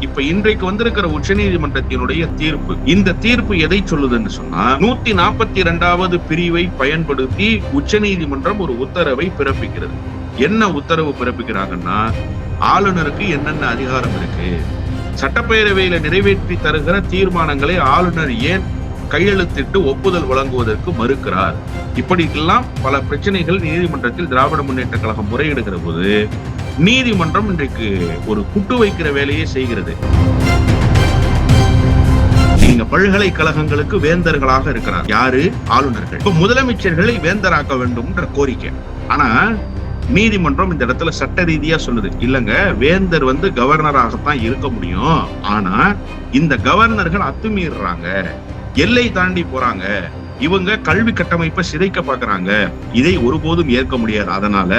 இப்ப இன்றைக்கு வந்திருக்கிற உச்சநீதிமன்றத்தினுடைய தீர்ப்பு. இந்த தீர்ப்பு எதை சொல்லுதுன்னு சொன்னா நூத்தி நாற்பத்தி இரண்டாவது பிரிவை பயன்படுத்தி உச்சநீதிமன்றம் ஒரு உத்தரவை பிறப்பிக்கிறது. என்ன உத்தரவு பிறப்பிக்கிறாங்கன்னா ஆளுநருக்கு என்னென்ன அதிகாரம் இருக்கு? சட்டப்பேரவையில நிறைவேற்றி தருகிற தீர்மானங்களை ஆளுநர் ஏன் கையெழுத்திட்டு ஒப்புதல் வழங்குவதற்கு மறுக்கிறார். இப்படிக்கெல்லாம் பல பிரச்சனைகள் நீதிமன்றத்தில் திராவிட முன்னேற்ற கழகம் முறையிடுகிற போது நீதிமன்றம் இன்றைக்கு ஒரு குட்டு வைக்கிற வேலையை செய்கிறது. நீங்க பல்கலைக்கழகங்களுக்கு வேந்தர்களாக இருக்கிறார். யாரு? ஆளுநர்கள். இப்ப முதலமைச்சர்களை வேந்தராக்க வேண்டும்ன்ற கோரிக்கை. ஆனா நீதிமன்றம் இந்த இடத்துல சட்ட ரீதியா சொல்லுது. இல்லங்க வேந்தர் வந்து கவர்னராகத்தான் இருக்க முடியும். ஆனா இந்த கவர்னர்கள் அத்துமீறாங்க எல்லை தாண்டி போறாங்க. இவங்க கல்வி கட்டமைப்பை சிதைக்க பாக்குறாங்க இதை ஒருபோதும் ஏற்க முடியாது. அதனால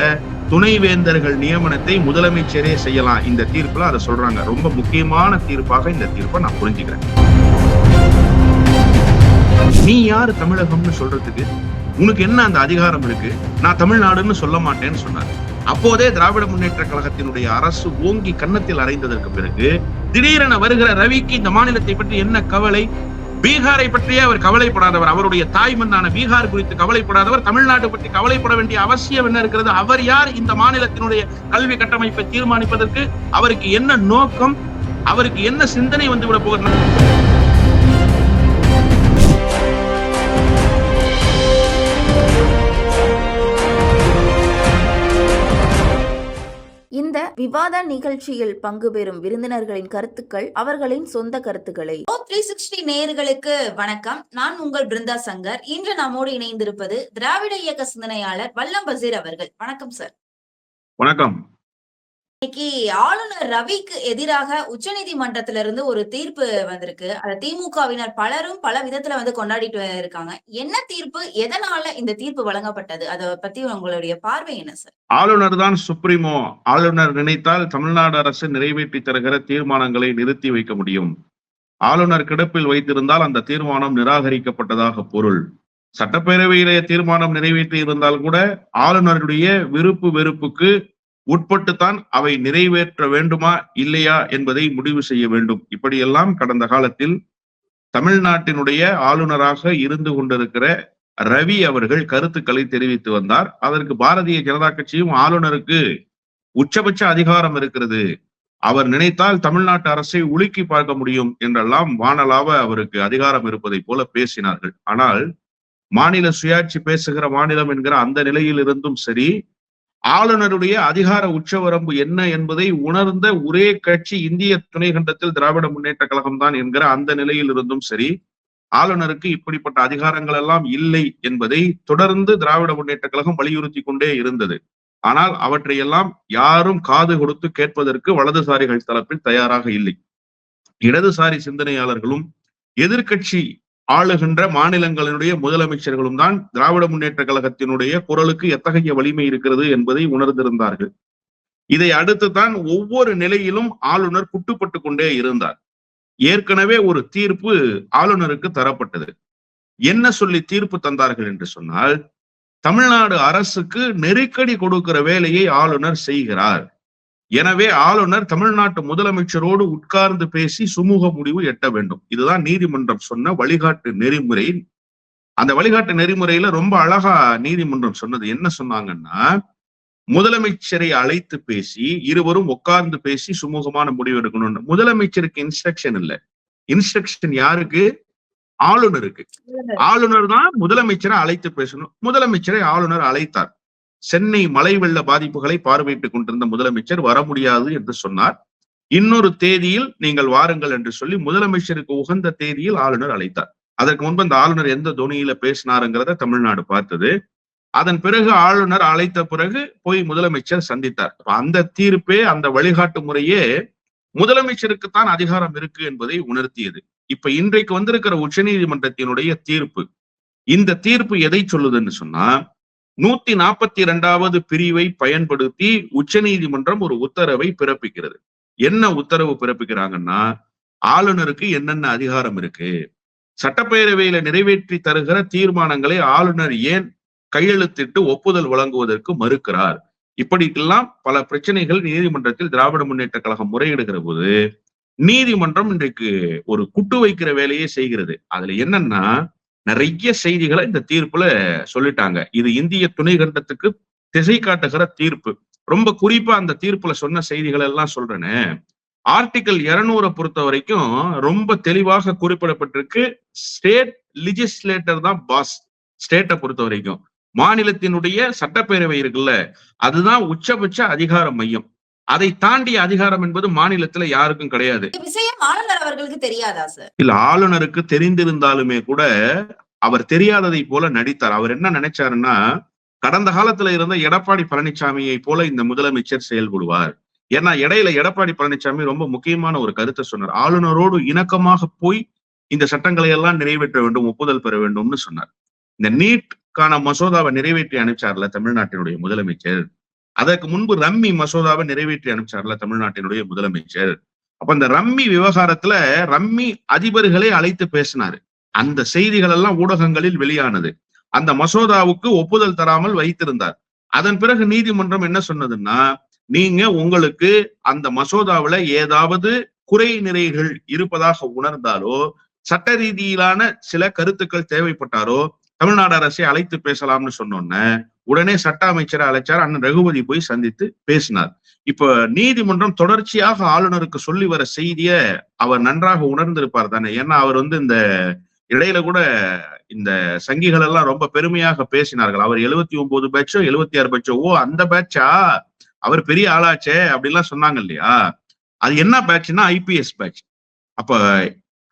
துணைவேந்தர்கள் நியமனத்தை முதலமைச்சரே செய்யலாம். இந்த தீர்ப்புல அதை சொல்றாங்க. ரொம்ப முக்கியமான தீர்ப்பாக இந்த தீர்ப்பை நான் புரிஞ்சுக்கிறேன். நீ யாரு தமிழகம்னு சொல்றதுக்கு? உனக்கு என்ன அந்த அதிகாரம் இருக்கு? நான் தமிழ்நாடுன்னு சொல்ல மாட்டேன்னு சொன்னார். அப்போதே திராவிட முன்னேற்ற கழகத்தினுடைய அரசு ஓங்கி கன்னத்தில் அறைந்ததற்கு பிறகு திடீரென வருகிற ரவிக்கு இந்த மாநிலத்தை பற்றி என்ன கவலை? பீகாரை பற்றியே அவர் கவலைப்படாதவர். அவருடைய தாய் மண்ணான பீகார் குறித்து கவலைப்படாதவர். தமிழ்நாடு பற்றி கவலைப்பட வேண்டிய அவசியம் என்ன இருக்கிறது? அவர் யார்? இந்த மாநிலத்தினுடைய கல்வி கட்டமைப்பை தீர்மானிப்பதற்கு அவருக்கு என்ன நோக்கம்? அவருக்கு என்ன சிந்தனை வந்து விட போகிறது விவாத நிகழ்ச்சியில் பங்கு பெறும் விருந்தினர்களின் கருத்துக்கள் அவர்களின் சொந்த கருத்துக்களை. த்ரீ சிக்ஸ்டி நேயர்களுக்கு வணக்கம். நான் உங்கள் பிருந்தா சங்கர். இன்று நம்மோடு இணைந்திருப்பது திராவிட இயக்க சிந்தனையாளர் வல்லம் பசீர் அவர்கள். வணக்கம் சார் வணக்கம். இன்னைக்கு ஆளுநர் ரவிக்கு எதிராக உச்சநீதிமன்றத்திலிருந்து ஒரு தீர்ப்பு வந்திருக்கு. அத திமுகவினர் பலரும் பல விதத்துல வந்து கொண்டாடிட்டு இருக்காங்க. என்ன தீர்ப்பு? எதனால இந்த தீர்ப்பு வழங்கப்பட்டது? அதை பத்தி உங்களுடைய பார்வை என்ன சார்? ஆளுநர் தான் சுப்ரீமோ. ஆளுநர் நினைத்தால் தமிழ்நாடு அரசு நிறைவேற்றி தருகிற தீர்மானங்களை நிறுத்தி வைக்க முடியும். ஆளுநர் கிடப்பில் வைத்திருந்தால் அந்த தீர்மானம் நிராகரிக்கப்பட்டதாக பொருள். சட்டப்பேரவையிலே தீர்மானம் நிறைவேற்றி இருந்தால் கூட ஆளுநருடைய விருப்பு வெறுப்புக்கு உட்பட்டுத்தான் அவை நிறைவேற்ற வேண்டுமா இல்லையா என்பதை முடிவு செய்ய வேண்டும். இப்படியெல்லாம் கடந்த காலத்தில் தமிழ்நாட்டினுடைய ஆளுநராக இருந்து கொண்டிருக்கிற ரவி அவர்கள் கருத்துக்களை தெரிவித்து வந்தார். அதற்கு பாரதிய ஜனதா கட்சியும் ஆளுநருக்கு உச்சபட்ச அதிகாரம் இருக்கிறது. அவர் நினைத்தால் தமிழ்நாட்டு அரசை உலுக்கி பார்க்க முடியும் என்றெல்லாம் வானலாவ அவருக்கு அதிகாரம் இருப்பதை போல பேசினார்கள். ஆனால் மாநில சுயாட்சி பேசுகிற மாநிலம் என்கிற அந்த நிலையில் இருந்தும் சரி ஆளுநருடைய அதிகார உச்சவரம்பு என்ன என்பதை உணர்ந்த ஒரே கட்சி இந்திய துணைக்கண்டத்தில் திராவிட முன்னேற்ற கழகம் தான் என்கிற அந்த நிலையில் இருந்தும் சரி ஆளுநருக்கு இப்படிப்பட்ட அதிகாரங்கள் எல்லாம் இல்லை என்பதை தொடர்ந்து திராவிட முன்னேற்ற கழகம் வலியுறுத்தி கொண்டே இருந்தது. ஆனால் அவற்றையெல்லாம் யாரும் காது கொடுத்து கேட்பதற்கு வலதுசாரிகள் தரப்பில் தயாராக இல்லை. இடதுசாரி சிந்தனையாளர்களும் எதிர்கட்சி ஆளுகின்ற மாநிலங்களினுடைய முதலமைச்சர்களும் தான் திராவிட முன்னேற்ற கழகத்தினுடைய குரலுக்கு எத்தகைய வலிமை இருக்கிறது என்பதை உணர்ந்திருந்தார்கள். இதை அடுத்து தான் ஒவ்வொரு நிலையிலும் ஆளுநர் குட்டுப்பட்டு கொண்டே இருந்தார். ஏற்கனவே ஒரு தீர்ப்பு ஆளுநருக்கு தரப்பட்டது. என்ன சொல்லி தீர்ப்பு தந்தார்கள் என்று சொன்னால் தமிழ்நாடு அரசுக்கு நெருக்கடி கொடுக்கிற வேலையை ஆளுநர் செய்கிறார். எனவே ஆளுநர் தமிழ்நாட்டு முதலமைச்சரோடு உட்கார்ந்து பேசி சுமூக முடிவு எட்ட வேண்டும். இதுதான் நீதிமன்றம் சொன்ன வழிகாட்டு நெறிமுறை. அந்த வழிகாட்டு நெறிமுறையில ரொம்ப அழகா நீதிமன்றம் சொன்னது என்ன சொன்னாங்கன்னா முதலமைச்சரை அழைத்து பேசி இருவரும் உட்கார்ந்து பேசி சுமூகமான முடிவு எடுக்கணும் முதலமைச்சருக்கு இன்ஸ்ட்ரக்ஷன் இல்ல. இன்ஸ்ட்ரக்ஷன் யாருக்கு? ஆளுநருக்கு. ஆளுநர் தான் முதலமைச்சரை அழைத்து பேசணும். முதலமைச்சரை ஆளுநர் அழைத்தார். சென்னை மழை வெள்ள பாதிப்புகளை பார்வையிட்டுக் கொண்டிருந்த முதலமைச்சர் வர முடியாது என்று சொன்னார். இன்னொரு தேதியில் நீங்கள் வாருங்கள் என்று சொல்லி முதலமைச்சருக்கு உகந்த தேதியில் ஆளுநர் அழைத்தார். அதற்கு முன்பு அந்த ஆளுநர் எந்த தொனியில பேசினாருங்கிறத தமிழ்நாடு பார்த்தது. அதன் பிறகு ஆளுநர் அழைத்த பிறகு போய் முதலமைச்சர் சந்தித்தார். அந்த தீர்ப்பே அந்த வழிகாட்டு முறையே முதலமைச்சருக்குத்தான் அதிகாரம் இருக்கு என்பதை உணர்த்தியது. இப்ப இன்றைக்கு வந்திருக்கிற உச்சநீதிமன்றத்தினுடைய தீர்ப்பு. இந்த தீர்ப்பு எதை சொல்லுதுன்னு சொன்னா நூத்தி நாற்பத்தி இரண்டாவது பிரிவை பயன்படுத்தி உச்சநீதிமன்றம் ஒரு உத்தரவை பிறப்பிக்கிறது. என்ன உத்தரவு பிறப்பிக்கிறாங்கன்னா ஆளுநருக்கு என்னென்ன அதிகாரம் இருக்கு? சட்டப்பேரவையில நிறைவேற்றி தருகிற தீர்மானங்களை ஆளுநர் ஏன் கையெழுத்திட்டு ஒப்புதல் வழங்குவதற்கு மறுக்கிறார்? இப்படிக்கெல்லாம் பல பிரச்சனைகள் நீதிமன்றத்தில் திராவிட முன்னேற்ற கழகம் முறையிடுகிற போது நீதிமன்றம் இன்றைக்கு ஒரு குட்டு வைக்கிற வேலையை செய்கிறது. அதுல என்னன்னா நிறைய செய்திகளை இந்த தீர்ப்புல சொல்லிட்டாங்க. இது இந்திய துணை கண்டத்துக்கு திசை காட்டுகிற தீர்ப்பு. ரொம்ப குறிப்பா அந்த தீர்ப்புல சொன்ன செய்திகள் எல்லாம் சொல்றேன்னு ஆர்டிகல் இருநூறை பொறுத்த வரைக்கும் ரொம்ப தெளிவாக குறிப்பிடப்பட்டிருக்கு. ஸ்டேட் லிஜிஸ்லேட்டர் தான் பாஸ் ஸ்டேட்டை பொறுத்த வரைக்கும். மாநிலத்தினுடைய சட்டப்பேரவை இருக்குல்ல அதுதான் உச்சபட்ச அதிகார மையம். அதை தாண்டிய அதிகாரம் என்பது மாநிலத்துல யாருக்கும் கிடையாது. விஷயம் ஆளுநர் அவர்களுக்கு தெரியாதா சார் இல்ல ஆளுநருக்கு தெரிந்திருந்தாலுமே கூட அவர் தெரியாததை போல நடித்தார். அவர் என்ன நினைச்சாருன்னா கடந்த காலத்துல இருந்த எடப்பாடி பழனிசாமியை போல இந்த முதலமைச்சர் செயல்படுவார். ஏன்னா இடையில எடப்பாடி பழனிசாமி ரொம்ப முக்கியமான ஒரு கருத்தை சொன்னார். ஆளுநரோடு இணக்கமாக போய் இந்த சட்டங்களை எல்லாம் நிறைவேற்ற வேண்டும் ஒப்புதல் பெற வேண்டும்னு சொன்னார். இந்த நீட்கான மசோதாவை நிறைவேற்றி அனுப்பிச்சார்ல தமிழ்நாட்டினுடைய முதலமைச்சர். அதற்கு முன்பு ரம்மி மசோதாவை நிறைவேற்றி அனுப்பிச்சார்ல தமிழ்நாட்டினுடைய முதலமைச்சர். அப்ப இந்த ரம்மி விவகாரத்துல ரம்மி அதிபர்களை அழைத்து பேசினாரு. அந்த செய்திகள் எல்லாம் ஊடகங்களில் வெளியானது. அந்த மசோதாவுக்கு ஒப்புதல் தராமல் வைத்திருந்தார். அதன் பிறகு நீதிமன்றம் என்ன சொன்னதுன்னா நீங்க உங்களுக்கு அந்த மசோதாவுல ஏதாவது குறை நிறைகள் இருப்பதாக உணர்ந்தாலோ சட்ட ரீதியிலான சில கருத்துக்கள் தேவைப்பட்டாரோ தமிழ்நாடு அரசை அழைத்து பேசலாம்னு சொன்னோன்ன உடனே சட்ட அமைச்சரை அழைச்சார். அண்ணன் ரகுபதி போய் சந்தித்து பேசினார். இப்ப நீதிமன்றம் தொடர்ச்சியாக ஆளுநருக்கு சொல்லி வர செய்திய அவர் நன்றாக உணர்ந்திருப்பார் தானே. ஏன்னா அவர் வந்து இந்த இடையில கூட இந்த சங்கிகள் எல்லாம் ரொம்ப பெருமையாக பேசினார்கள். அவர் எழுபத்தி ஒன்பது பேட்சோ எழுபத்தி ஆறு பேட்சோ ஓ அந்த பேட்சா அவர் பெரிய ஆளாச்சே அப்படின்லாம் சொன்னாங்க இல்லையா? அது என்ன பேட்ச்னா ஐபிஎஸ் பேட்ச் அப்ப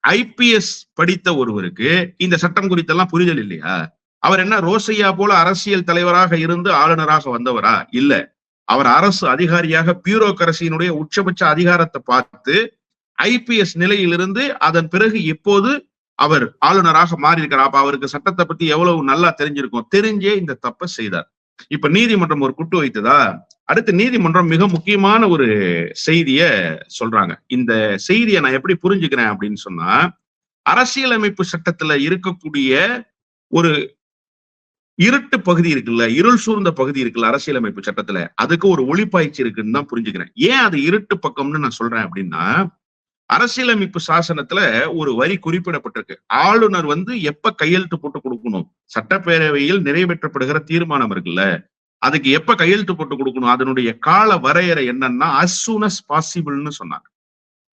ஐபிஎஸ் படித்த ஒருவருக்கு இந்த சட்டம் குறித்தெல்லாம் புரிதல் இல்லையா? அவர் என்ன ரோசையா போல அரசியல் தலைவராக இருந்து ஆளுநராக வந்தவரா? இல்ல. அவர் அரசு அதிகாரியாக பியூரோக்கரசியினுடைய உச்சபட்ச அதிகாரத்தை பார்த்து ஐபிஎஸ் நிலையிலிருந்து அதன் பிறகு இப்போது அவர் ஆளுநராக மாறி இருக்கிறார் அப்ப அவருக்கு சட்டத்தை பத்தி எவ்வளவு நல்லா தெரிஞ்சிருக்கும்? தெரிஞ்சே இந்த தப்பை செய்தார். இப்ப நீதிமன்றம் ஒரு குட்டு வைத்ததா? அடுத்து நீதிமன்றம் மிக முக்கியமான ஒரு செய்திய சொல்றாங்க. இந்த செய்தியை நான் எப்படி புரிஞ்சுக்கிறேன் அப்படின்னு சொன்னா அரசியலமைப்பு சட்டத்துல இருக்கக்கூடிய ஒரு இருட்டு பகுதி இருக்குல்ல இருள் சூழ்ந்த பகுதி இருக்குல்ல அரசியலமைப்பு சட்டத்துல அதுக்கு ஒரு ஒளிப்பாய்ச்சி இருக்குன்னு தான் புரிஞ்சுக்கிறேன். ஏன் அது இருட்டு பக்கம்னு நான் சொல்றேன் அப்படின்னா அரசியலமைப்பு சாசனத்துல ஒரு வரி குறிப்பிடப்பட்டிருக்கு. ஆளுநர் வந்து எப்ப கையெழுத்து போட்டு கொடுக்கணும்? சட்டப்பேரவையில் நிறைவேற்றப்படுகிற தீர்மானம் இருக்குல்ல அதுக்கு எப்ப கையெழுத்து போட்டு கொடுக்கணும்? அதனுடைய கால வரையறை என்னன்னா அஸ் சூன் அஸ் பாசிபிள்னு சொன்னாங்க.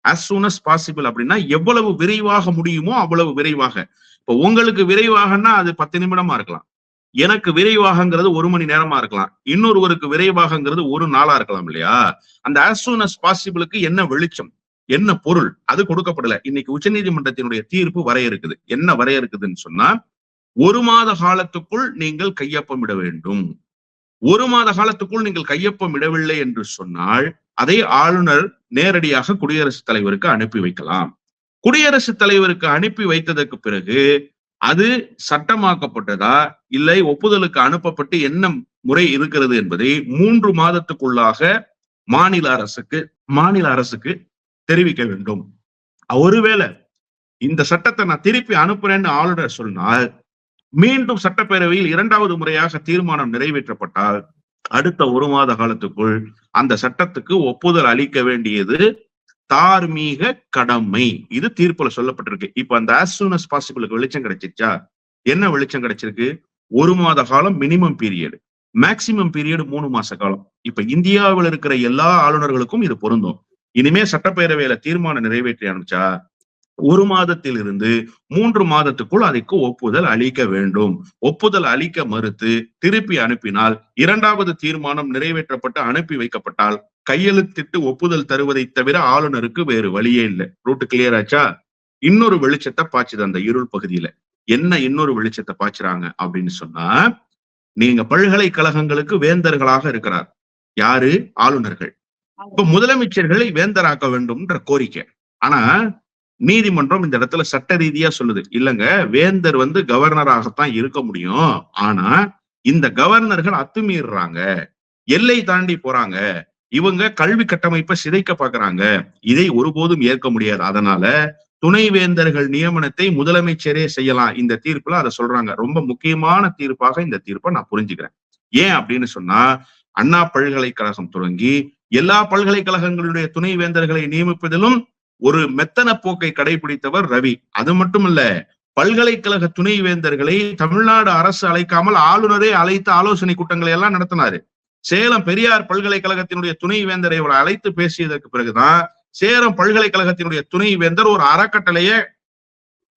அஸ் சூன் அஸ் பாசிபிள் அப்படின்னா எவ்வளவு விரைவாக முடியுமோ அவ்வளவு விரைவாக. இப்போ உங்களுக்கு விரைவாகன்னா அது பத்து நிமிடமா இருக்கலாம். எனக்கு விரைவாகங்கிறது ஒரு மணி நேரமா இருக்கலாம். இன்னொருவருக்கு விரைவாகங்கிறது ஒரு நாளா இருக்கலாம் இல்லையா? அந்த as பாசிபிளுக்கு என்ன வெளிச்சம்? என்ன பொருள்? அது கொடுக்கப்படல. இன்னைக்கு உச்சநீதிமன்றத்தினுடைய தீர்ப்பு வரையறுக்குது. என்ன வரையறுக்குதுன்னு சொன்னா ஒரு மாத காலத்துக்குள் நீங்கள் கையொப்பமிட வேண்டும். ஒரு மாத காலத்துக்குள் நீங்கள் கையொப்பம் இடவில்லை என்று சொன்னால் அதை ஆளுநர் நேரடியாக குடியரசுத் தலைவருக்கு அனுப்பி வைக்கலாம். குடியரசுத் தலைவருக்கு அனுப்பி வைத்ததற்கு பிறகு அது சட்டமாக்கப்பட்டதா இல்லை ஒப்புதலுக்கு அனுப்பப்பட்டு என்ன முறை இருக்கிறது என்பதை மூன்று மாதத்துக்குள்ளாக மாநில அரசுக்கு மாநில அரசுக்கு தெரிவிக்க வேண்டும். ஒருவேளை இந்த சட்டத்தை நான் திருப்பி அனுப்புறேன்னு ஆளுநர் சொன்னால் மீண்டும் சட்டப்பேரவையில் இரண்டாவது முறையாக தீர்மானம் நிறைவேற்றப்பட்டால் அடுத்த ஒரு மாத காலத்துக்குள் அந்த சட்டத்துக்கு ஒப்புதல் அளிக்க வேண்டியது தார்மீக கடமை. இது தீர்ப்புல சொல்லப்பட்டிருக்கு. இப்ப அந்த as soon பாசிபிளுக்கு வெளிச்சம் கிடைச்சிருச்சா? என்ன வெளிச்சம் கிடைச்சிருக்கு? ஒரு மாத காலம் மினிமம் பீரியட் மேக்சிமம் பீரியட் மூணு மாச காலம். இப்ப இந்தியாவில் இருக்கிற எல்லா ஆளுநர்களுக்கும் இது பொருந்தும். இனிமே சட்டப்பேரவையில தீர்மானம் நிறைவேற்றி அனுப்பிச்சா ஒரு மாதத்தில் இருந்து மூன்று மாதத்துக்குள் அதுக்கு ஒப்புதல் அளிக்க வேண்டும். ஒப்புதல் அளிக்க மறுத்து திருப்பி அனுப்பினால் இரண்டாவது தீர்மானம் நிறைவேற்றப்பட்டு அனுப்பி வைக்கப்பட்டால் கையெழுத்திட்டு ஒப்புதல் தருவதை தவிர ஆளுநருக்கு வேறு வழியே இல்லை. ரூட்டு கிளியர் ஆச்சா? இன்னொரு வெளிச்சத்தை பாய்ச்சுது அந்த இருள் பகுதியில. என்ன இன்னொரு வெளிச்சத்தை பாய்ச்சுறாங்க அப்படின்னு சொன்னா நீங்க பல்கலைக்கழகங்களுக்கு வேந்தர்களாக இருக்கிறார். யாரு? ஆளுநர்கள். இப்ப முதலமைச்சர்களை வேந்தராக்க வேண்டும்ன்ற கோரிக்கை. ஆனா நீதிமன்றம் இந்த இடத்துல சட்ட ரீதியா சொல்லுது. இல்லங்க வேந்தர் வந்து கவர்னராகத்தான் இருக்க முடியும். ஆனா இந்த கவர்னர்கள் அத்துமீறுறாங்க. எல்லை தாண்டி போறாங்க. இவங்க கல்வி கட்டமைப்பை சிதைக்க பாக்குறாங்க. இதை ஒருபோதும் ஏற்க முடியாது. அதனால துணைவேந்தர்கள் நியமனத்தை முதலமைச்சரே செய்யலாம். இந்த தீர்ப்புல அதை சொல்றாங்க. ரொம்ப முக்கியமான தீர்ப்பாக இந்த தீர்ப்பை நான் புரிஞ்சுக்கிறேன். ஏன் அப்படின்னு சொன்னா அண்ணா பல்கலைக்கழகம் தொடங்கி எல்லா பல்கலைக்கழகங்களுடைய துணைவேந்தர்களை நியமிப்பதிலும் ஒரு மெத்தன போக்கை கடைபிடித்தவர் ரவி. அது மட்டுமல்ல பல்கலைக்கழக துணைவேந்தர்களை தமிழ்நாடு அரசு அழைக்காமல் ஆளுநரே அழைத்து ஆலோசனை கூட்டங்களை எல்லாம் நடத்தினாரு. சேலம் பெரியார் பல்கலைக்கழகத்தினுடைய துணைவேந்தரை அவர் அழைத்து பேசியதற்கு பிறகுதான் சேலம் பல்கலைக்கழகத்தினுடைய துணைவேந்தர் ஒரு அறக்கட்டளையே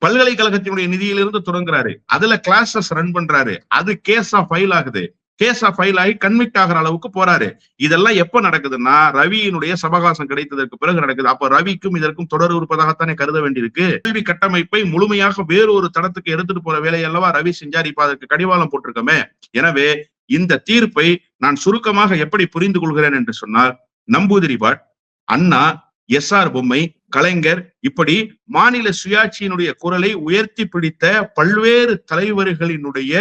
பல்கலைக்கழகத்தினுடைய நிதியிலிருந்து தொடங்குறாரு. அதுல கிளாஸஸ் ரன் பண்றாரு. அது கேஸா ஃபைல் ஆகுது. கேஸா ஃபைல் ஆகி கன்விக்ட் ஆகிற அளவுக்கு போறாரு. இதெல்லாம் எப்ப நடக்குதுன்னா ரவியினுடைய சபகாசம் கிடைத்ததற்கு பிறகு நடக்குது. அப்ப ரவிக்கும் இதற்கும் தொடர் இருப்பதாகத்தானே கருத வேண்டியிருக்கு. கல்வி கட்டமைப்பை முழுமையாக வேறு ஒரு தடத்துக்கு எடுத்துட்டு போற வேலையல்லவா ரவி செஞ்சார். இப்ப அதற்கு கடிவாளம் போட்டிருக்கோமே. எனவே இந்த தீர்ப்பை நான் சுருக்கமாக எப்படி புரிந்து கொள்கிறேன் என்று சொன்னால் Namboodiripad Anna S R பொம்மை கலைஞர் இப்படி மாநில சுயாட்சியினுடைய குரலை உயர்த்தி பிடித்த பல்வேறு தலைவர்களினுடைய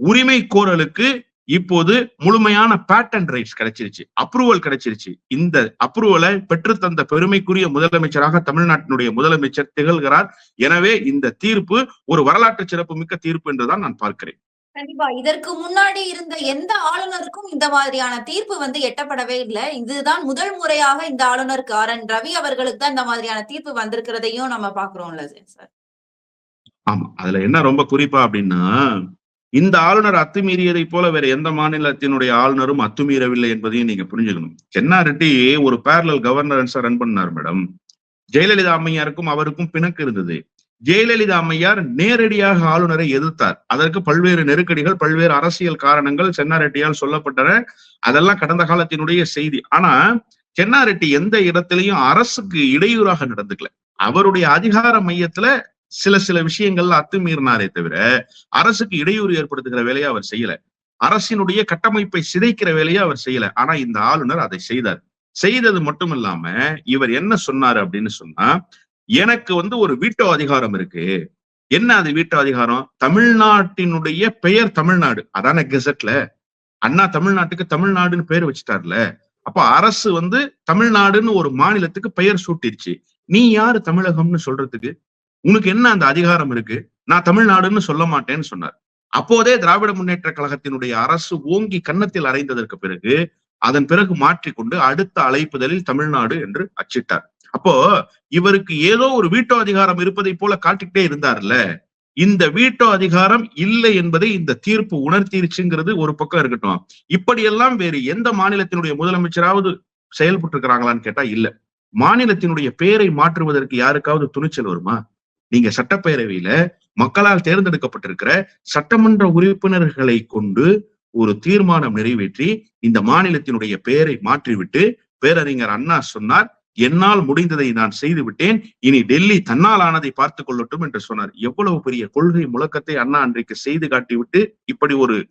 உரிமை கோரலுக்கு இப்போது முழுமையான பேட்டன் ரைட்ஸ் கிடைச்சிருச்சு அப்ரூவல் கிடைச்சிருச்சு. இந்த அப்ரூவலை பெற்று தந்த பெருமைக்குரிய முதலமைச்சராக தமிழ்நாட்டினுடைய முதலமைச்சர் திகழ்கிறார். எனவே இந்த தீர்ப்பு ஒரு வரலாற்று சிறப்பு மிக்க தீர்ப்பு என்றுதான் நான் பார்க்கிறேன். கண்டிப்பா. இதற்கு முன்னாடி இருந்த எந்த ஆளுநருக்கும் இந்த மாதிரியான தீர்ப்பு வந்து எட்டப்படவே இல்லை. இதுதான் முதல் முறையாக இந்த ஆளுநர் ஆர் என் ரவி அவர்களுக்கு தான் இந்த மாதிரியான தீர்ப்பு வந்திருக்கிறதையும் நம்ம பாக்குறோம்ல சார். ஆமா. அதுல என்ன ரொம்ப குறிப்பா அப்படின்னா இந்த ஆளுநர் அத்துமீறியதை போல வேற எந்த மாநிலத்தினுடைய ஆளுநரும் அத்துமீறவில்லை என்பதையும் நீங்க புரிஞ்சுக்கணும். சென்னாரெட்டி ஒரு பேரலல் கவர்னரன்ஸா ரன் பண்ணார் மேடம் ஜெயலலிதா அம்மையாருக்கும் அவருக்கும் பிணக்கு இருந்தது. ஜெயலலிதா அம்மையார் நேரடியாக ஆளுநரை எதிர்த்தார். அதற்கு பல்வேறு நெருக்கடிகள் பல்வேறு அரசியல் காரணங்கள் சென்னாரெட்டியால் சொல்லப்பட்டன. அதெல்லாம் கடந்த காலத்தினுடைய செய்தி. ஆனா சென்னாரெட்டி எந்த இடத்திலையும் அரசுக்கு இடையூறாக நடந்துக்கல. அவருடைய அதிகார மையத்துல சில சில விஷயங்கள்ல அத்துமீறினாரே தவிர அரசுக்கு இடையூறு ஏற்படுத்துகிற வேலையை அவர் செய்யல. அரசினுடைய கட்டமைப்பை சிதைக்கிற வேலையை அவர் செய்யல. ஆனா இந்த ஆளுநர் அதை செய்தார். செய்தது மட்டும் இல்லாம இவர் என்ன சொன்னாரு அப்படின்னு சொன்னா எனக்கு வந்து ஒரு வீட்டோ அதிகாரம் இருக்கு. என்ன அது வீட்டோ அதிகாரம் தமிழ்நாட்டினுடைய பெயர் தமிழ்நாடு. அதான கெசட்ல? அண்ணா தமிழ்நாட்டுக்கு தமிழ்நாடுன்னு பேர் வச்சுட்டார்ல. அப்ப அரசு வந்து தமிழ்நாடுன்னு ஒரு மாநிலத்துக்கு பெயர் சூட்டிருச்சு. நீ யாரு தமிழகம்னு சொல்றதுக்கு? உனக்கு என்ன அந்த அதிகாரம் இருக்கு? நான் தமிழ்நாடுன்னு சொல்ல மாட்டேன்னு சொன்னார். அப்போதே திராவிட முன்னேற்ற கழகத்தினுடைய அரசு ஓங்கி கன்னத்தில் அறைந்ததற்கு பிறகு அதன் பிறகு மாற்றிக்கொண்டு அடுத்த அழைப்புதலில் தமிழ்நாடு என்று அச்சிட்டார். அப்போ இவருக்கு ஏதோ ஒரு வீட்டோ அதிகாரம் இருப்பதை போல காட்டிக்கிட்டே இருந்தார்ல. இந்த வீட்டோ அதிகாரம் இல்லை என்பதை இந்த தீர்ப்பு உணர்த்திருச்சுங்கிறது ஒரு பக்கம் இருக்கட்டும். இப்படியெல்லாம் வேறு எந்த மாநிலத்தினுடைய முதலமைச்சராவது செயல்பட்டு இருக்கிறாங்களான்னு கேட்டா இல்ல. மாநிலத்தினுடைய பெயரை மாற்றுவதற்கு யாருக்காவது துணிச்சல் வருமா? நீங்க சட்டப்பேரவையில மக்களால் தேர்ந்தெடுக்கப்பட்டிருக்கிற சட்டமன்ற உறுப்பினர்களை கொண்டு ஒரு தீர்மானம் நிறைவேற்றி இந்த மாநிலத்தினுடைய பெயரை மாற்றிவிட்டு பேரறிஞர் அண்ணா சொன்னார். என்னால் முடிந்ததை நான் செய்து விட்டேன் இனி டெல்லி தன்னால் ஆனதை பார்த்துக் கொள்ளட்டும் என்று சொன்னார். எவ்வளவு பெரிய கொள்கை முழக்கத்தை அண்ணா அன்றைக்கு செய்து காட்டிவிட்டு இப்படி ஒரு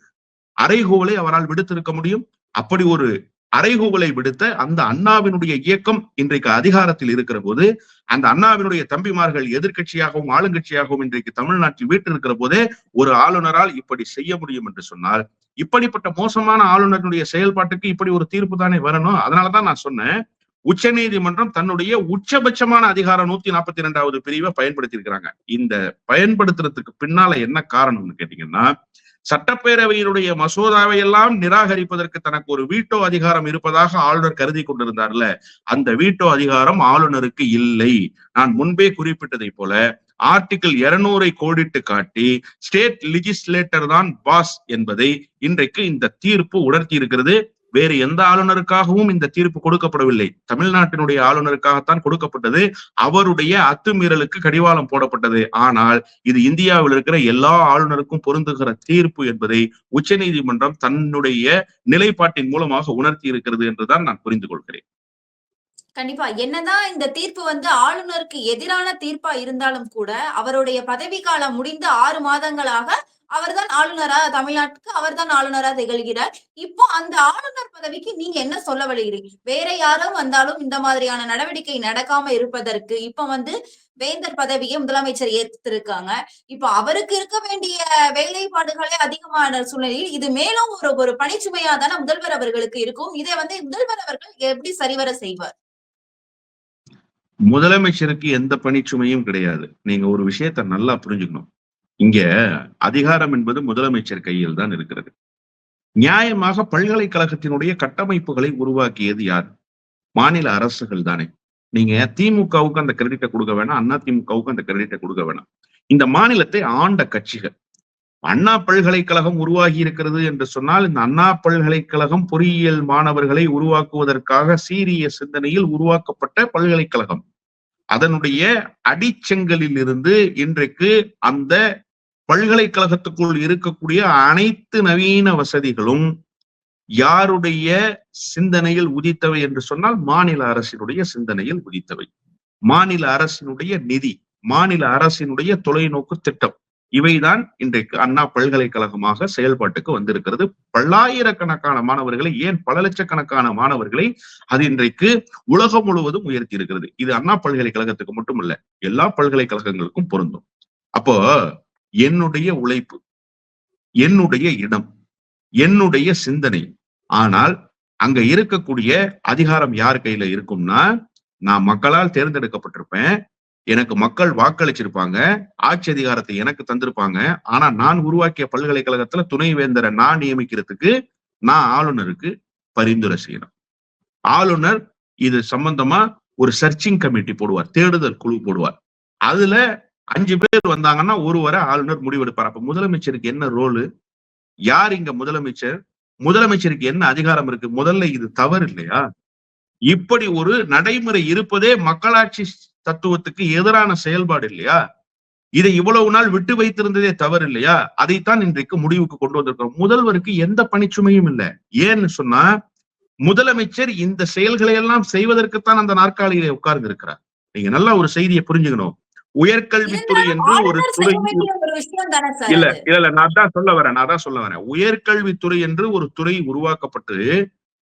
அறைகோவலை அவரால் விடுத்திருக்க முடியும்? அப்படி ஒரு அறைகூவலை விடுத்த அந்த அண்ணாவினுடைய இயக்கம் இன்றைக்கு அதிகாரத்தில் இருக்கிற போது அந்த அண்ணாவினுடைய தம்பிமார்கள் எதிர்க்கட்சியாகவும் ஆளுங்கட்சியாகவும் இன்றைக்கு தமிழ்நாட்டில் வீட்டிருக்கிற போதே ஒரு ஆளுநரால் இப்படி செய்ய முடியும் என்று சொன்னால் இப்படிப்பட்ட மோசமான ஆளுநருடைய செயல்பாட்டுக்கு இப்படி ஒரு தீர்ப்பு தானே வரணும்? அதனாலதான் நான் சொன்னேன். உச்ச நீதிமன்றம் தன்னுடைய உச்சபட்சமான அதிகாரம் நூத்தி நாற்பத்தி இரண்டாவது பிரிவை பயன்படுத்தி இருக்கிறாங்க இந்த பயன்படுத்துறதுக்கு பின்னால என்ன காரணம்னு கேட்டீங்கன்னா சட்டப்பேரவையினுடைய மசோதாவை எல்லாம் நிராகரிப்பதற்கு தனக்கு ஒரு வீட்டோ அதிகாரம் இருப்பதாக ஆளுநர் கருதி கொண்டிருந்தார்ல அந்த வீட்டோ அதிகாரம் ஆளுநருக்கு இல்லை. நான் முன்பே குறிப்பிட்டதை போல ஆர்டிகிள் இருநூறை கோடிட்டு காட்டி ஸ்டேட் லெஜிஸ்லேட்டர் தான் பாஸ் என்பதை இன்றைக்கு இந்த தீர்ப்பு உணர்த்தி இருக்கிறது வேறு எந்த ஆளுநருக்காகவும் இந்த தீர்ப்பு கொடுக்கப்படவில்லை. தமிழ்நாட்டினுடைய ஆளுநருக்காகத்தான் கொடுக்கப்பட்டது. அவருடைய அத்துமீறலுக்கு கடிவாளம் போடப்பட்டது. ஆனால் இது இந்தியாவில் இருக்கிற எல்லா ஆளுநருக்கும் பொருந்துகிற தீர்ப்பு என்பதை உச்சநீதிமன்றம் தன்னுடைய நிலைப்பாட்டின் மூலமாக உணர்த்தி இருக்கிறது என்றுதான் நான் புரிந்து கொள்கிறேன். கண்டிப்பா. என்னதான் இந்த தீர்ப்பு வந்து ஆளுநருக்கு எதிரான தீர்ப்பா இருந்தாலும் கூட அவருடைய பதவி காலம் முடிந்து ஆறு மாதங்களாக அவர்தான் ஆளுநரா தமிழ்நாட்டுக்கு அவர்தான் ஆளுநரா திகழ்கிறார். இப்போ அந்த ஆளுநர் பதவிக்கு நீங்க என்ன சொல்ல வழிகிறீங்க? வேற யாரும் வந்தாலும் இந்த மாதிரியான நடவடிக்கை நடக்காம இருப்பதற்கு இப்ப வந்து வேந்தர் பதவியை முதலமைச்சர் ஏற்றிருக்காங்க இப்ப அவருக்கு இருக்க வேண்டிய வேலைப்பாடுகளே அதிகமான சூழ்நிலையில் இது மேலும் ஒரு ஒரு பணிச்சுமையா தானே முதல்வர் அவர்களுக்கு இருக்கும். இதை வந்து முதல்வர் அவர்கள் எப்படி சரிவர செய்வார்? முதலமைச்சருக்கு எந்த பணிச்சுமையும் கிடையாது. நீங்க ஒரு விஷயத்த நல்லா புரிஞ்சுக்கணும். இங்க அதிகாரம் என்பது முதலமைச்சர் கையில் தான் இருக்கிறது. நியாயமாக பல்கலைக்கழகத்தினுடைய கட்டமைப்புகளை உருவாக்கியது யார்? மாநில அரசுகள் தானே. நீங்க திமுகவுக்கு அந்த கிரெடிட்டை கொடுக்க வேணாம் அண்ணா திமுகவுக்கு அந்த கிரெடிட்டை கொடுக்க வேணாம். இந்த மாநிலத்தை ஆண்ட கட்சிகள். அண்ணா பல்கலைக்கழகம் உருவாகி இருக்கிறது என்று சொன்னால் இந்த அண்ணா பல்கலைக்கழகம் பொறியியல் மாணவர்களை உருவாக்குவதற்காக சீரிய சிந்தனையில் உருவாக்கப்பட்ட பல்கலைக்கழகம். அதனுடைய அடிச்செங்கலில் இருந்து இன்றைக்கு அந்த பல்கலைக்கழகத்துக்குள் இருக்கக்கூடிய அனைத்து நவீன வசதிகளும் யாருடைய சிந்தனையில் உதித்தவை என்று சொன்னால் மாநில அரசினுடைய சிந்தனையில் உதித்தவை. மாநில அரசினுடைய நிதி மாநில அரசினுடைய தொலைநோக்கு திட்டம். இவைதான் இன்றைக்கு அண்ணா பல்கலைக்கழகமாக செயல்பாட்டுக்கு வந்திருக்கிறது. பல்லாயிரக்கணக்கான மாணவர்களை ஏன் பல லட்சக்கணக்கான மாணவர்களை அது இன்றைக்கு உலகம் முழுவதும் உயர்த்தி இருக்கிறது இது அண்ணா பல்கலைக்கழகத்துக்கு மட்டுமல்ல எல்லா பல்கலைக்கழகங்களுக்கும் பொருந்தும். அப்போ என்னுடைய உழைப்பு என்னுடைய இடம் என்னுடைய சிந்தனை. ஆனால் அங்க இருக்கக்கூடிய அதிகாரம் யார் கையில இருக்கும்னா நான் மக்களால் தேர்ந்தெடுக்கப்பட்டிருப்பேன். எனக்கு மக்கள் வாக்களிச்சிருப்பாங்க ஆட்சி அதிகாரத்தை எனக்கு தந்திருப்பாங்க. ஆனா நான் உருவாக்கிய பல்கலைக்கழகத்துல துணைவேந்தரை நான் நியமிக்கிறதுக்கு நான் ஆளுநருக்கு பரிந்துரை செய்யணும். ஆளுநர் இது சம்பந்தமா ஒரு சர்ச்சிங் கமிட்டி போடுவார் தேடுதல் குழு போடுவார். அதுல அஞ்சு பேர் வந்தாங்கன்னா ஒருவரை ஆளுநர் முடிவெடுப்பார். அப்ப முதலமைச்சருக்கு என்ன ரோலு? யார் இங்க முதலமைச்சர்? முதலமைச்சருக்கு என்ன அதிகாரம் இருக்கு? முதல்ல இது தவறு இல்லையா? இப்படி ஒரு நடைமுறை இருப்பதே மக்களாட்சி தத்துவத்துக்கு எதிரான செயல்பாடு இல்லையா? இதை இவ்வளவு நாள் விட்டு வைத்திருந்ததே தவறு இல்லையா? அதைத்தான் இன்றைக்கு முடிவுக்கு கொண்டு வந்திருக்கிறோம். முதல்வருக்கு எந்த பணிச்சுமையும் இல்லை. ஏன்னு சொன்னா முதலமைச்சர் இந்த செயல்களை எல்லாம் செய்வதற்குத்தான் அந்த நாற்காலியிலே உட்கார்ந்து இருக்கிறார் நீங்க நல்லா ஒரு செய்தியை புரிஞ்சுக்கணும். உயர்கல்வித்துறை என்று ஒரு துறை இல்ல? இல்ல இல்ல நான் தான் சொல்ல வரேன் நான் தான் சொல்ல வரேன். உயர்கல்வித்துறை என்று ஒரு துறை உருவாக்கப்பட்டு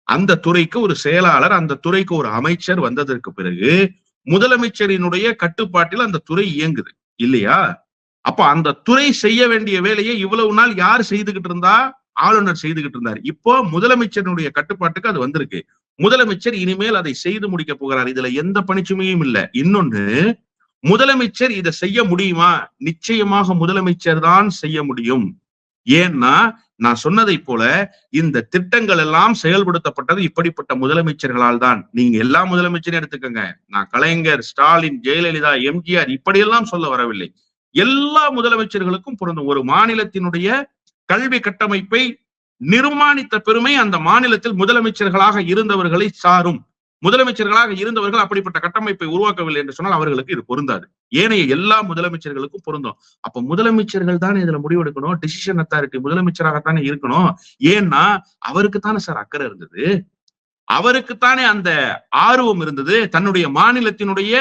அந்த துறைக்கு ஒரு செயலாளர் அந்த துறைக்கு ஒரு அமைச்சர் வந்ததற்கு பிறகு முதலமைச்சரினுடைய கட்டுப்பாட்டில் அந்த துறை இயங்குது இல்லையா? அப்ப அந்த துறை செய்ய வேண்டிய வேலையை இவ்வளவு நாள் யார் செய்துகிட்டு இருந்தா? ஆளுநர் செய்துகிட்டு இருந்தார். இப்போ முதலமைச்சரினுடைய கட்டுப்பாட்டுக்கு அது வந்திருக்கு. முதலமைச்சர் இனிமேல் அதை செய்து முடிக்க போகிறார். இதுல எந்த பணிச்சுமையும் இல்ல. இன்னொன்னு முதலமைச்சர் இதை செய்ய முடியுமா? நிச்சயமாக முதலமைச்சர் தான் செய்ய முடியும். ஏன்னா நான் சொன்னதை போல இந்த திட்டங்கள் எல்லாம் செயல்படுத்தப்பட்டது இப்படிப்பட்ட முதலமைச்சர்களால் தான். நீங்க எல்லா முதலமைச்சரையும் எடுத்துக்கோங்க. நான் கலைஞர் ஸ்டாலின் ஜெயலலிதா எம்ஜிஆர் இப்படியெல்லாம் சொல்ல வரவில்லை. எல்லா முதலமைச்சர்களுக்கும் பொருந்தும். ஒரு மாநிலத்தினுடைய கல்வி கட்டமைப்பை நிர்மாணித்த பெருமை அந்த மாநிலத்தில் முதலமைச்சர்களாக இருந்தவர்களை சாரும். முதலமைச்சர்களாக இருந்தவர்கள் அப்படிப்பட்ட கட்டமைப்பை உருவாக்கவில்லை என்று சொன்னால் அவர்களுக்கு இது பொருந்தாது. ஏனைய எல்லா முதலமைச்சர்களுக்கும் பொருந்தும். அப்ப முதலமைச்சர்கள் தானே இதுல முடிவெடுக்கணும்? டிசிஷன் அத்தாரிட்டி முதலமைச்சராகத்தானே இருக்கணும்? ஏன்னா அவருக்கு தானே சார் அக்கறை இருந்தது. அவருக்குத்தானே அந்த ஆர்வம் இருந்தது. தன்னுடைய மாநிலத்தினுடைய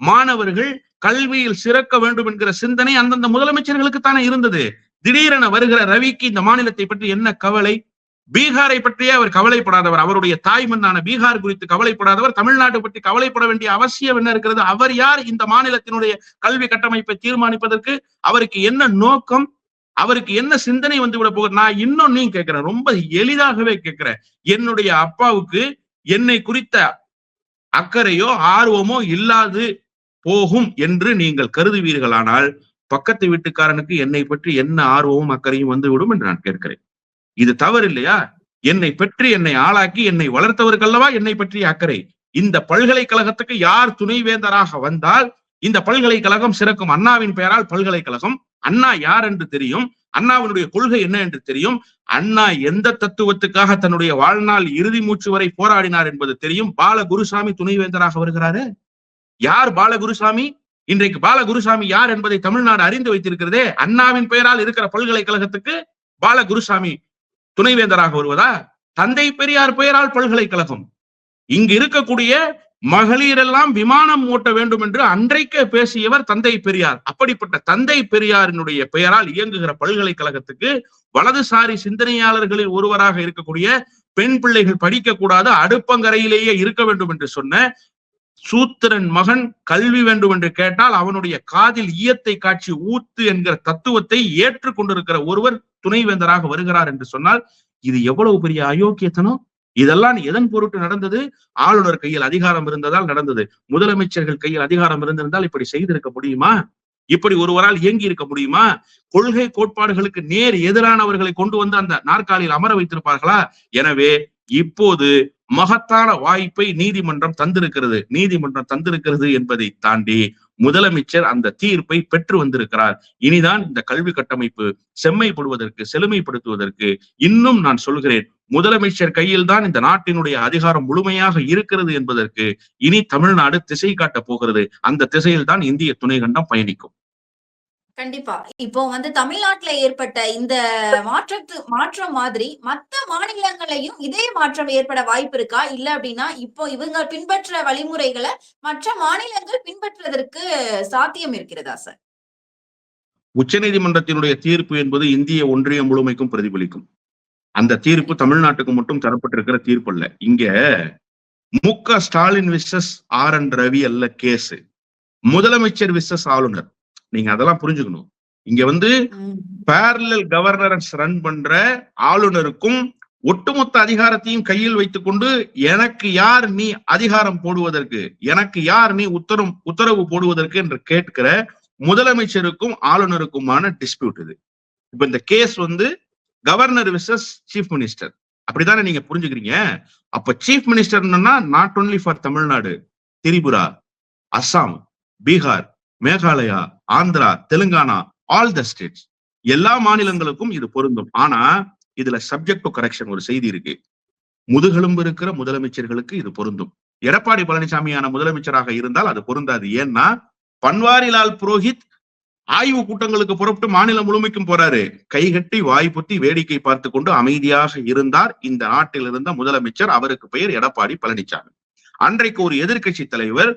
மாணவர்கள் கல்வியில் சிறக்க வேண்டும் என்கிற சிந்தனை அந்தந்த முதலமைச்சர்களுக்கு தானே இருந்தது. திடீரென வருகிற ரவிக்கு இந்த மாநிலத்தை பற்றி என்ன கவலை? பீகாரை பற்றியே அவர் கவலைப்படாதவர். அவருடைய தாய் மண்ணான பீகார் குறித்து கவலைப்படாதவர். தமிழ்நாட்டை பற்றி கவலைப்பட வேண்டிய அவசியம் என்ன இருக்கிறது? அவர் யார்? இந்த மாநிலத்தினுடைய கல்வி கட்டமைப்பை தீர்மானிப்பதற்கு அவருக்கு என்ன நோக்கம்? அவருக்கு என்ன சிந்தனை வந்து விட போகுது நான் இன்னும் நீ கேட்கிறேன். ரொம்ப எளிதாகவே கேட்கிறேன். என்னுடைய அப்பாவுக்கு என்னை குறித்த அக்கறையோ ஆர்வமோ இல்லாது போகும் என்று நீங்கள் கருதுவீர்களானால் பக்கத்து வீட்டுக்காரனுக்கு என்னை பற்றி என்ன ஆர்வமும் அக்கறையும் வந்துவிடும் என்று நான் கேட்கிறேன். இது தவறு இல்லையா என்னை பற்றி என்னை ஆளாக்கி என்னை வளர்த்தவர்கள்லவா? என்னை பற்றிய அக்கறை. இந்த பல்கலைக்கழகத்துக்கு யார் துணைவேந்தராக வந்தால் இந்த பல்கலைக்கழகம் சிறக்கும். அண்ணாவின் பெயரால் பல்கலைக்கழகம். அண்ணா யார் என்று தெரியும். அண்ணாவினுடைய கொள்கை என்ன என்று தெரியும். அண்ணா எந்த தத்துவத்துக்காக தன்னுடைய வாழ்நாள் இறுதி மூச்சு வரை போராடினார் என்பது தெரியும். பாலகுருசாமி துணைவேந்தராக வருகிறாரு. யார் பாலகுருசாமி? இன்றைக்கு பாலகுருசாமி யார் என்பதை தமிழ்நாடு அறிந்து வைத்திருக்கிறதே அண்ணாவின் பெயரால் இருக்கிற பல்கலைக்கழகத்துக்கு பாலகுருசாமி. துணைவேந்தராக வருவதா? தந்தை பெரியார் பெயரால் பல்கலைக்கழகம். இங்கு இருக்கக்கூடிய மகளிர் எல்லாம் விமானம் ஓட்ட வேண்டும் என்று அன்றைக்கே பேசியவர் தந்தை பெரியார். அப்படிப்பட்ட தந்தை பெரியாரினுடைய பெயரால் இயங்குகிற பல்கலைக்கழகத்துக்கு வலதுசாரி சிந்தனையாளர்களில் ஒருவராக இருக்கக்கூடிய பெண் பிள்ளைகள் படிக்க கூடாது அடுப்பங்கரையிலேயே இருக்க வேண்டும் என்று சொன்ன சூத்திரன் மகன் கல்வி வேண்டும் என்று கேட்டால் அவனுடைய காதில் ஈயத்தை காட்சி ஊத்து என்கிற தத்துவத்தை ஏற்றுக்கொண்டிருக்கிற ஒருவர் துணைவேந்தராக வருகிறார் என்று சொன்னால் இது எவ்வளவு பெரிய அயோக்கியத்தனம்? இதெல்லாம் எதன் பொருட்டு நடந்தது? ஆளுநர் கையில் அதிகாரம் இருந்ததால் நடந்தது. முதலமைச்சர்கள் கையில் அதிகாரம் இருந்திருந்தால் இப்படி செய்திருக்க முடியுமா? இப்படி ஒருவரால் இயங்கி இருக்க முடியுமா? கொள்கை கோட்பாடுகளுக்கு நேர் எதிரானவர்களை கொண்டு வந்து அந்த நாற்காலியில் அமர வைத்திருப்பார்களா? எனவே இப்போது மகத்தான வாய்ப்பை நீதிமன்றம் தந்திருக்கிறது. நீதிமன்றம் தந்திருக்கிறது என்பதை தாண்டி முதலமைச்சர் அந்த தீர்ப்பை பெற்று வந்திருக்கிறார். இனிதான் இந்த கல்வி கட்டமைப்பு செம்மைப்படுவதற்கு செழுமைப்படுத்துவதற்கு இன்னும் நான் சொல்கிறேன். முதலமைச்சர் கையில் தான் இந்த நாட்டினுடைய அதிகாரம் முழுமையாக இருக்கிறது என்பதற்கு இனி தமிழ்நாடு திசை காட்டப் போகிறது. அந்த திசையில் தான் இந்திய துணைக்கண்டம் பயணிக்கும். கண்டிப்பா. இப்போ வந்து தமிழ்நாட்டுல ஏற்பட்ட இந்த மாற்றத்து மாற்றம் மாதிரி மத்த மாநிலங்களையும் இதே மாற்றம் ஏற்பட வாய்ப்பு இருக்கா? இல்ல அப்படின்னா இப்போ இவங்க பின்பற்ற வழிமுறைகளை மற்ற மாநிலங்கள் பின்பற்றுவதற்கு சாத்தியம் இருக்கிறதா சார்? உச்சநீதிமன்றத்தினுடைய தீர்ப்பு என்பது இந்திய ஒன்றியம் முழுமைக்கும் பிரதிபலிக்கும். அந்த தீர்ப்பு தமிழ்நாட்டுக்கு மட்டும் தரப்பட்டிருக்கிற தீர்ப்பு அல்ல இங்க Mu Ka Stalin versus R N Ravi அல்ல கேஸ் முதலமைச்சர் விசஸ் ஆளுநர். நீங்க அதெல்லாம் புரிஞ்சுக்கணும். இங்க வந்து பேரலல் கவர்னரன்ஸ் ரன் பண்ற ஆளுநருக்கும் ஒட்டுமொத்த அதிகாரத்தையும் கையில் வைத்துக்கொண்டு எனக்கு யார் நீ அதிகாரம் போடுவதற்கு எனக்கு யார் நீ உத்தரவு உத்தரவு போடுவதற்கு என்று கேட்கிற முதலமைச்சருக்கும் ஆளுநருக்குமான டிஸ்பியூட் இது. இப்ப இந்த கேஸ் வந்து கவர்னர் விசஸ் சீஃப் மினிஸ்டர் அப்படித்தானே நீங்க புரிஞ்சுக்கிறீங்க? அப்ப chief மினிஸ்டர்னா not only for Tamil Nadu Tripura Assam Bihar Meghalaya Andhra Telangana all the states எல்லா மாநிலங்களுக்கும் இது பொருந்தும். ஆனா இதுல சப்ஜெக்ட் டு கரெக்ஷன் ஒரு செய்தி இருக்கு. முதுகெலும்பு இருக்கிற முதலமைச்சர்களுக்கு இது பொருந்தும். எடப்பாடி பழனிசாமியான முதலமைச்சராக இருந்தால் அது பொருந்தாது. ஏன்னா பன்வாரிலால் புரோஹித் ஆய்வு கூட்டங்களுக்கு புறப்பட்டு மாநிலம் முழுமைக்கும் போறாரு. கைகட்டி வாய் பொத்தி வேடிக்கை பார்த்து கொண்டு அமைதியாக இருந்தார் இந்த நாட்டில் இருந்த முதலமைச்சர். அவருக்கு பெயர் எடப்பாடி பழனிசாமி. அன்றைக்கு ஒரு எதிர்க்கட்சி தலைவர்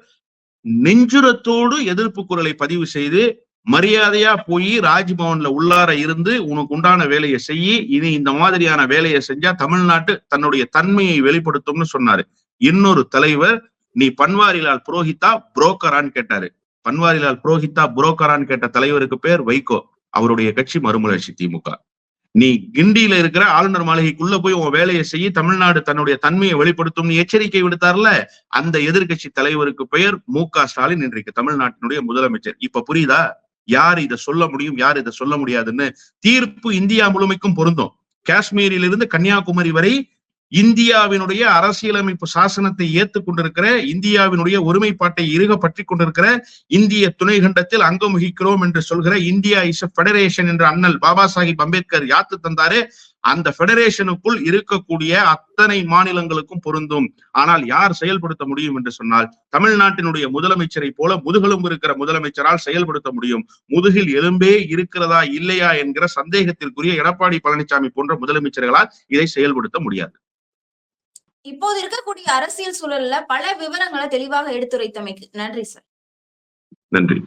நெஞ்சுரத்தோடு எதிர்ப்பு குரலை பதிவு செய்து மரியாதையா போய் ராஜ்பவன்ல உள்ளார இருந்து உனக்கு உண்டான வேலையை செய்யி இனி இந்த மாதிரியான வேலையை செஞ்சா தமிழ்நாட்டு தன்னுடைய தன்மையை வெளிப்படுத்தும்னு சொன்னாரு. இன்னொரு தலைவர் நீ பன்வாரிலால் புரோஹிதா புரோக்கரான்னு கேட்டாரு. பன்வாரிலால் புரோஹிதா புரோக்கரான்னு கேட்ட தலைவருக்கு பேர் வைகோ. அவருடைய கட்சி மறுமலர்ச்சி திமுக. நீ கிண்டியில இருக்கிற ஆளுநர் மாளிகைக்குள்ள போய் உன் வேலையை செய்ய தமிழ்நாடு தன்னுடைய தன்மையை வெளிப்படுத்தும். எச்சரிக்கை விடுத்தார்ல? அந்த எதிர்க்கட்சி தலைவருக்கு பெயர் மு க ஸ்டாலின் இன்றைக்கு தமிழ்நாட்டினுடைய முதலமைச்சர். இப்ப புரியுதா? யார் இதை சொல்ல முடியும் யார் இதை சொல்ல முடியாதுன்னு தீர்ப்பு இந்தியா முழுமைக்கும் பொருந்தும். காஷ்மீரிலிருந்து கன்னியாகுமரி வரை இந்தியாவினுடைய அரசியலமைப்பு சாசனத்தை ஏத்துக் கொண்டிருக்கிற இந்தியாவினுடைய ஒருமைப்பாட்டை இறுக பற்றி கொண்டிருக்கிற இந்திய துணைக்கண்டத்தில் அங்கம் வகிக்கிறோம் என்று சொல்கிற இந்தியா இஸ் ஃபெடரேஷன் என்ற அண்ணல் பாபா சாஹிப் அம்பேத்கர் யாத்து தந்தாரு. அந்த ஃபெடரேஷனுக்குள் இருக்கக்கூடிய அத்தனை மாநிலங்களுக்கும் பொருந்தும். ஆனால் யார் செயல்படுத்த முடியும் என்று சொன்னால் தமிழ்நாட்டினுடைய முதலமைச்சரை போல முதுகெலும்பு இருக்கிற முதலமைச்சரால் செயல்படுத்த முடியும். முதுகில் எலும்பே இருக்கிறதா இல்லையா என்கிற சந்தேகத்திற்குரிய எடப்பாடி பழனிசாமி போன்ற முதலமைச்சர்களால் இதை செயல்படுத்த முடியாது. இப்போது இருக்கக்கூடிய அரசியல் சூழல்ல பல விவரங்களை தெளிவாக எடுத்துரைத்தமைக்கு நன்றி சார். நன்றி.